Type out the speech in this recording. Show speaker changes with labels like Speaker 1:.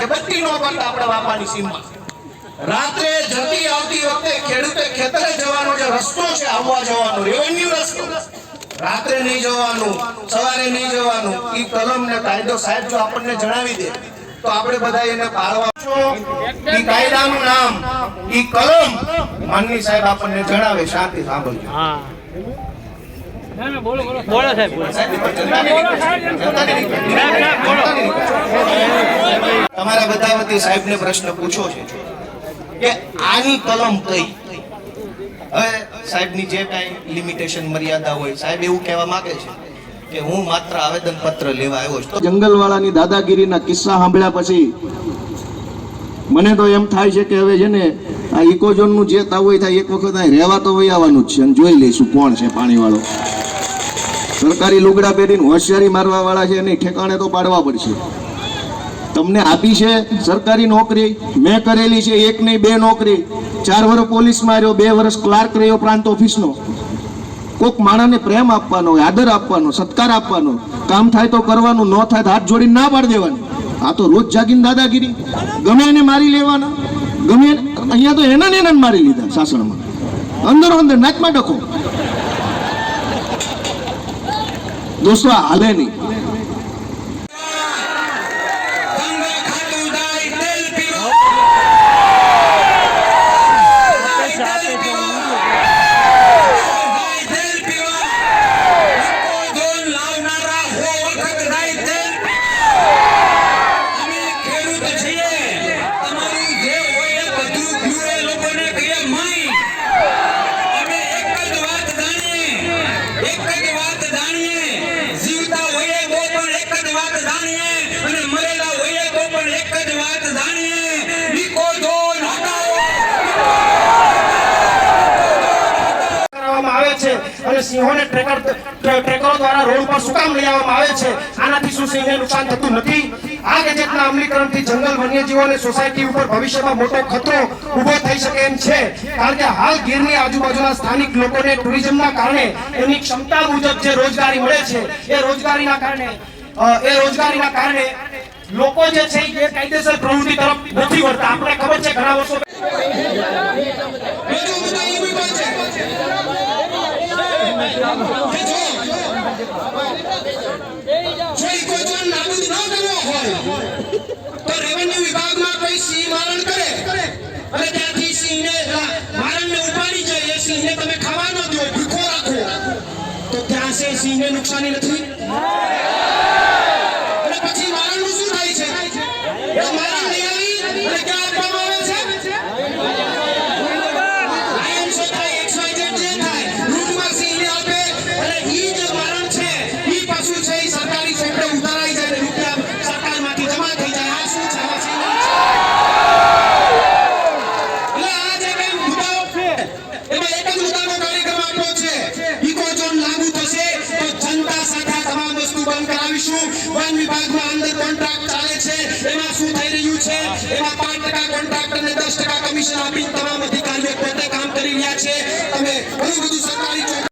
Speaker 1: ખેબટ્ટી નો કરતા આપણે વાપાની સીમમાં. રાત્રે જતી આવતી વખતે ખેડૂતે ખેતરે જવાનો જે રસ્તો છે, આવવા જવાનો રેવન્યુ રસ્તો. રાત્રે નહીં જવાનું, સવારે નહીં જવાનું, ઈ કલમ ને કાયદો સાહેબ જો આપણને જણાવી દે, તો આપણે બધા એને પાળવા છો. ઈ કાયદાનું નામ, ઈ કલમ, માનની સાહેબ આપણને જણાવે, શાંતિ સાંભળજો. તમારા બધા વતી સાહેબને પ્રશ્ન પૂછો છે કે આની કલમ કઈ? હવે સાહેબની જે કાંઈ લિમિટેશન મર્યાદા હોય, સાહેબ એવું કહેવા માંગે છે કે હું માત્ર આવેદન લેવા આવ્યો છું.
Speaker 2: જંગલવાળાની દાદાગીરીના કિસ્સા સાંભળ્યા પછી મને તો એમ થાય છે કે હવે છે ને આ ઇકોઝોનનું જે તાવ હોય થાય, એક વખત અહીં રહેવા તો વહી આવવાનું જ છે જોઈ લઈશું કોણ છે પાણીવાળો. સરકારી લુગડા પહેરીને હોશિયારી મારવા વાળા છે એની ઠેકાણે તો પાડવા પડશે. તમને આપી છે સરકારી નોકરી, મેં કરેલી છે એક નહીં, બે નોકરી. ચાર વર્ષ પોલીસમાં રહ્યો બે વર્ષ ક્લાર્ક રહ્યો પ્રાંત ઓફિસનો. કોક માણસને પ્રેમ આપવાનો આદર આપવાનો, સત્કાર આપવાનો કામ થાય તો કરવાનું, ન થાય હાથ જોડીને ના પાડી દેવાનું. આ તો રોજ જાગીને દાદાગીરી. ગમે એને મારી લેવાના. ગમે અહીંયા તો એના ને એના મારી લીધા શાસણમાં અંદરો અંદર નાચમાં ડખો. દોસ્તો આ હાલે
Speaker 3: સિંહોને ટ્રેકર ટ્રેકરો દ્વારા રોડ પર શું કામ લઈ આવવામાં આવે છે? આનાથી શું સિંહને નુકસાન થતું નથી? આ ગેજેટના અમલીકરણથી જંગલ વન્યજીવો અને સોસાયટી ઉપર ભવિષ્યમાં મોટો ખતરો ઊભો થઈ શકે એમ છે. કારણ કે હાલ ગીરની આજુબાજુના સ્થાનિક લોકોને ટુરિઝમના કારણે એની ક્ષમતા મુજબ જે રોજગારી મળે છે, એ રોજગારીના કારણે એ રોજગારીના કારણે લોકો જે છે એ કાયદેસર પ્રવૃત્તિ તરફ નથી વળતા. આપણે ખબર છે ઘણા વર્ષો
Speaker 4: બીજું કોચન નાબૂદ ન હોય તો રેવન્યુ વિભાગમાં કોઈ સિંહ મારણ કરે અને ત્યાંથી સિંહને મારણને ઉપાડી જાય સિંહને તમે ખાવા ન દો ભૂખો રાખો તો ત્યાં સિંહને નુકસાની નથી? બંધ કરાવીશું. વન વિભાગમાં અંદર કોન્ટ્રાક્ટ ચાલે છે. એમાં શું થઈ રહ્યું છે? એમાં પાંચ ટકા કોન્ટ્રાક્ટ અને દસ ટકા કમિશન આપી તમામ અધિકારીઓ પોતે કામ કરી રહ્યા છે. તમે ઘણું બધું સરકારી